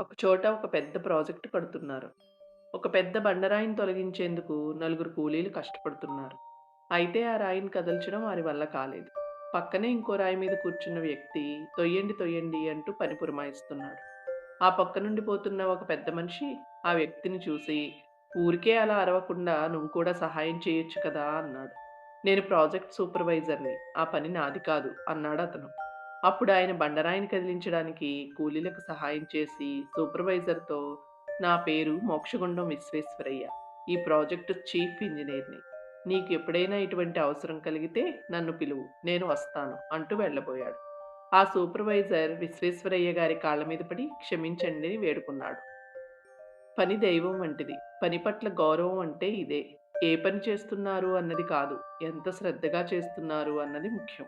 ఒక చోట ఒక పెద్ద ప్రాజెక్ట్ కడుతున్నారు. ఒక పెద్ద బండరాయిని తొలగించేందుకు నలుగురు కూలీలు కష్టపడుతున్నారు. అయితే ఆ రాయిని కదల్చడం వారి వల్ల కాలేదు. పక్కనే ఇంకో రాయి మీద కూర్చున్న వ్యక్తి తొయ్యండి తొయ్యండి అంటూ పని పురమాయిస్తున్నాడు. ఆ పక్క నుండి పోతున్న ఒక పెద్ద మనిషి ఆ వ్యక్తిని చూసి ఊరికే అలా అరవకుండా నువ్వు కూడా సహాయం చేయొచ్చు కదా అన్నాడు. నేను ప్రాజెక్ట్ సూపర్వైజర్ని. ఆ పని నాది కాదు అన్నాడు అతను అప్పుడు ఆయన బండరాయిని కదిలించడానికి కూలీలకు సహాయం చేసి సూపర్వైజర్‌తో నా పేరు మోక్షగుండం విశ్వేశ్వరయ్య. ఈ ప్రాజెక్ట్ చీఫ్ ఇంజనీర్ని నీకు ఎప్పుడైనా ఇటువంటి అవసరం కలిగితే నన్ను పిలువు. నేను వస్తాను అంటూ వెళ్ళబోయాడు. ఆ సూపర్వైజర్ విశ్వేశ్వరయ్య గారి కాళ్ళ మీద పడి క్షమించండి వేడుకున్నాడు. పని దైవం వంటిది. పని పట్ల గౌరవం అంటే ఇదే. ఏ పని చేస్తున్నారు అన్నది కాదు. ఎంత శ్రద్ధగా చేస్తున్నారు అన్నది ముఖ్యం.